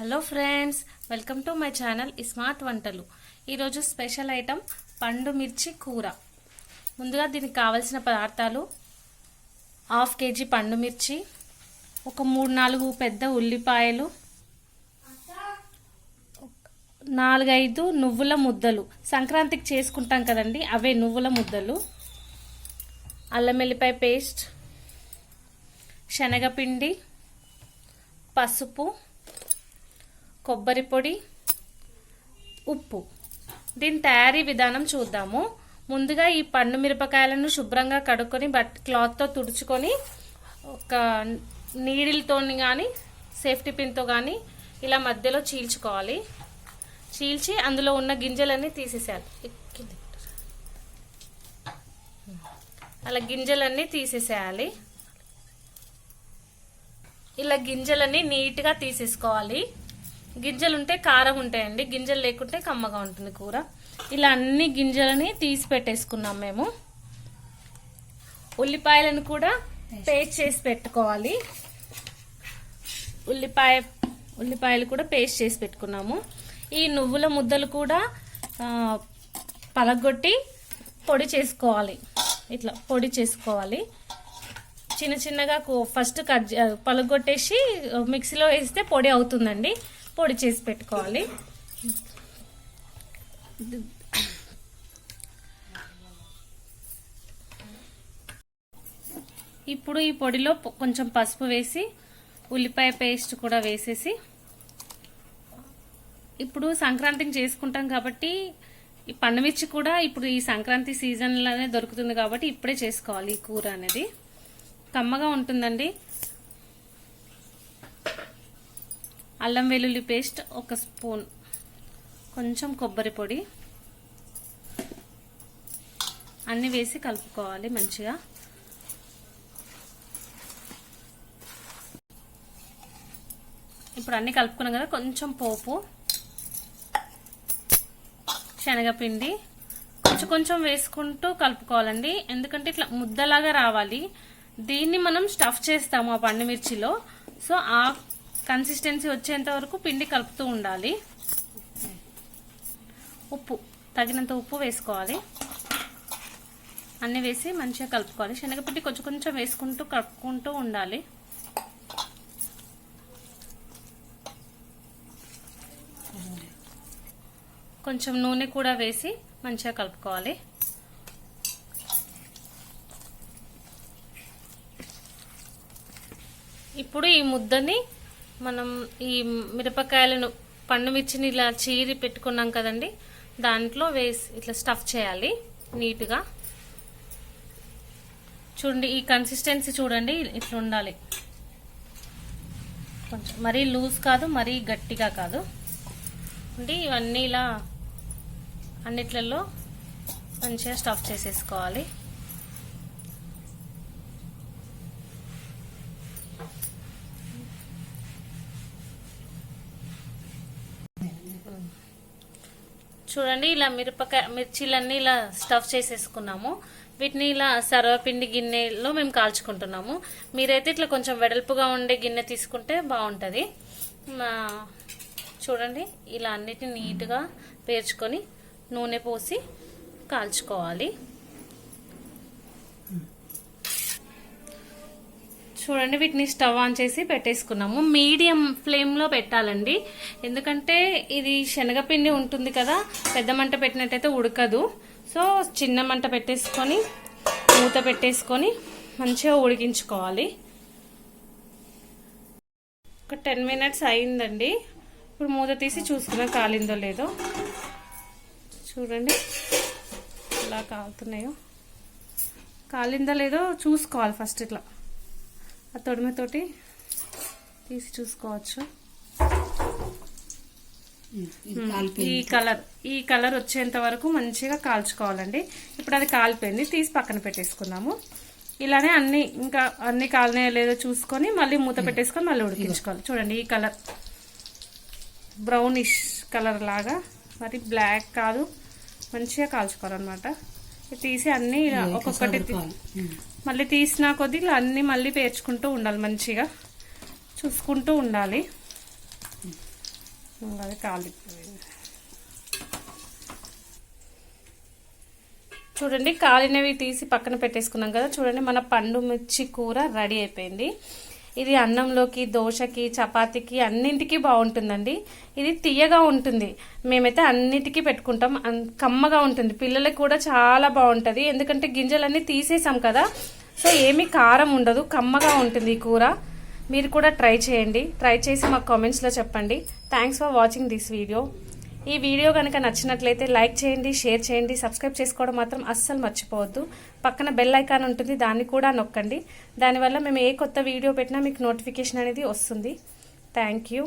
Hello friends welcome to my channel smart వంటలు. ఈరోజు special item పండు మిర్చి కూర. ముందుగా దీనికి కావలసిన పదార్థాలు హాఫ్ కేజీ పండు మిర్చి ఒక మూడు నాలుగు పెద్ద ఉల్లిపాయలు నాలుగైదు నువ్వుల ముద్దలు. సంక్రాంతికి చేసుకుంటాం కదండి అవే నువ్వుల ముద్దలు. అల్లం వెల్లిపాయ పేస్ట్ శనగపిండి పసుపు కొబ్బరి పొడి ఉప్పు. దీని తయారీ విధానం చూద్దాము. ముందుగా ఈ పండు మిరపకాయలను శుభ్రంగా కడుక్కొని బట్ క్లాత్తో తుడుచుకొని ఒక నీడిల్తో కానీ సేఫ్టీ పిన్తో కానీ ఇలా మధ్యలో చీల్చుకోవాలి. చీల్చి అందులో ఉన్న గింజలన్నీ తీసేసేయాలి. అలా గింజలన్నీ తీసేసేయాలి. ఇలా గింజలన్నీ నీట్గా తీసేసుకోవాలి. గింజలు ఉంటే కారం ఉంటాయండి గింజలు లేకుంటే కమ్మగా ఉంటుంది కూర. ఇలా అన్ని గింజలని తీసి పెట్టేసుకున్నాం మేము. ఉల్లిపాయలను కూడా పేస్ట్ చేసి పెట్టుకోవాలి. ఉల్లిపాయ ఉల్లిపాయలు కూడా పేస్ట్ చేసి పెట్టుకున్నాము. ఈ నువ్వుల ముద్దలు కూడా పలగొట్టి పొడి చేసుకోవాలి. ఇట్లా పొడి చేసుకోవాలి. చిన్న చిన్నగా ఫస్ట్ కట్ పలగొట్టేసి మిక్సీలో వేస్తే పొడి అవుతుందండి. పొడి చేసి పెట్టుకోవాలి. ఇప్పుడు ఈ పొడిలో కొంచెం పసుపు వేసి ఉల్లిపాయ పేస్ట్ కూడా వేసేసి ఇప్పుడు సంక్రాంతికి చేసుకుంటాం కాబట్టి ఈ పండుమిర్చి కూడా ఇప్పుడు ఈ సంక్రాంతి సీజన్లోనే దొరుకుతుంది కాబట్టి ఇప్పుడే చేసుకోవాలి ఈ కూర అనేది. కమ్మగా ఉంటుందండి. అల్లం వెల్లుల్లి పేస్ట్ ఒక స్పూన్. కొంచెం కొబ్బరి పొడి. అన్ని వేసి కలుపుకోవాలి మంచిగా. ఇప్పుడు అన్ని కలుపుకున్నాం కదా కొంచెం పోపు శనగపిండి. కొంచెం కొంచెం వేసుకుంటూ కలుపుకోవాలండి. ఎందుకంటే ఇట్లా ముద్దలాగా రావాలి. దీన్ని మనం స్టఫ్ చేస్తాము ఆ పండుమిర్చిలో సో ఆ కన్సిస్టెన్సీ వచ్చేంత వరకు పిండి కలుపుతూ ఉండాలి. ఉప్పు తగినంత ఉప్పు వేసుకోవాలి. అన్నీ వేసి మంచిగా కలుపుకోవాలి. శనగపిండి కొంచెం కొంచెం వేసుకుంటూ కలుపుకుంటూ ఉండాలి. కొంచెం నూనె కూడా వేసి మంచిగా కలుపుకోవాలి. ఇప్పుడు ఈ ముద్దని మనం ఈ మిరపకాయలను పండు మిర్చిని ఇలా చీరి పెట్టుకున్నాం కదండి దాంట్లో వేసి ఇట్లా స్టఫ్ చేయాలి నీట్గా. చూడండి ఈ కన్సిస్టెన్సీ చూడండి ఇట్లా ఉండాలి. కొంచెం మరీ లూజ్ కాదు మరీ గట్టిగా కాదు. అంటే ఇవన్నీ ఇలా అన్నిట్లలో మంచిగా స్టఫ్ చేసేసుకోవాలి. చూడండి ఇలా మిరపకాయ మిర్చీలన్నీ ఇలా స్టఫ్ చేసేసుకున్నాము. వీటిని ఇలా సర్వపిండి గిన్నెలో మేము కాల్చుకుంటున్నాము. మీరైతే ఇట్లా కొంచెం వెడల్పుగా ఉండే గిన్నె తీసుకుంటే బాగుంటుంది. చూడండి ఇలా అన్నిటిని నీట్గా పేర్చుకొని నూనె పోసి కాల్చుకోవాలి. చూడండి వీటిని స్టవ్ ఆన్ చేసి పెట్టేసుకున్నాము. మీడియం ఫ్లేమ్లో పెట్టాలండి. ఎందుకంటే ఇది శనగపిండి ఉంటుంది కదా పెద్ద మంట పెట్టినట్టయితే ఉడకదు. సో చిన్న మంట పెట్టేసుకొని మూత పెట్టేసుకొని మంచిగా ఉడికించుకోవాలి. ఒక టెన్ మినిట్స్ అయిందండి. ఇప్పుడు మూత తీసి చూసుకున్నా కాలిందో లేదో. చూడండి ఎలా కాలుతున్నాయో. కాలిందో లేదో చూసుకోవాలి ఫస్ట్ ఇట్లా. ఆ తొడిమెతోటి తీసి చూసుకోవచ్చు. ఈ కలర్ ఈ కలర్ వచ్చేంత వరకు మంచిగా కాల్చుకోవాలండి. ఇప్పుడు అది కాలిపోయింది తీసి పక్కన పెట్టేసుకుందాము. ఇలానే అన్ని ఇంకా అన్ని కాలనాయో లేదో చూసుకొని మళ్ళీ మూత పెట్టేసుకొని మళ్ళీ ఉడికించుకోవాలి. చూడండి ఈ కలర్ బ్రౌనిష్ కలర్ లాగా మరి బ్లాక్ కాదు మంచిగా కాల్చుకోవాలన్నమాట. తీసి అన్ని ఒక్కొక్కటి మళ్ళీ తీసిన కొద్దీ ఇలా అన్ని మళ్ళీ పేర్చుకుంటూ ఉండాలి మంచిగా. చూసుకుంటూ ఉండాలి. అది కాలిపోయింది చూడండి కాలినవి తీసి పక్కన పెట్టేసుకున్నాం కదా. చూడండి మన పండు మిర్చి కూర రెడీ అయిపోయింది. ఇది అన్నంలోకి దోశకి చపాతీకి అన్నింటికి బాగుంటుందండి. ఇది తీయగా ఉంటుంది. మేమైతే అన్నిటికీ పెట్టుకుంటాం. కమ్మగా ఉంటుంది. పిల్లలకి కూడా చాలా బాగుంటుంది. ఎందుకంటే గింజలన్నీ తీసేసాం కదా. సో ఏమీ కారం ఉండదు. కమ్మగా ఉంటుంది ఈ కూర. మీరు కూడా ట్రై చేయండి. ట్రై చేసి మాకు కామెంట్స్లో చెప్పండి. Thanks for watching this video ఈ వీడియో కనుక నచ్చినట్లయితే లైక్ చేయండి షేర్ చేయండి సబ్స్క్రైబ్ చేసుకోవడం మాత్రం అస్సలు మర్చిపోవద్దు. పక్కన బెల్ ఐకాన్ ఉంటుంది దాన్ని కూడా నొక్కండి. దానివల్ల మేము ఏ కొత్త వీడియో పెట్టినా మీకు నోటిఫికేషన్ అనేది వస్తుంది. Thank you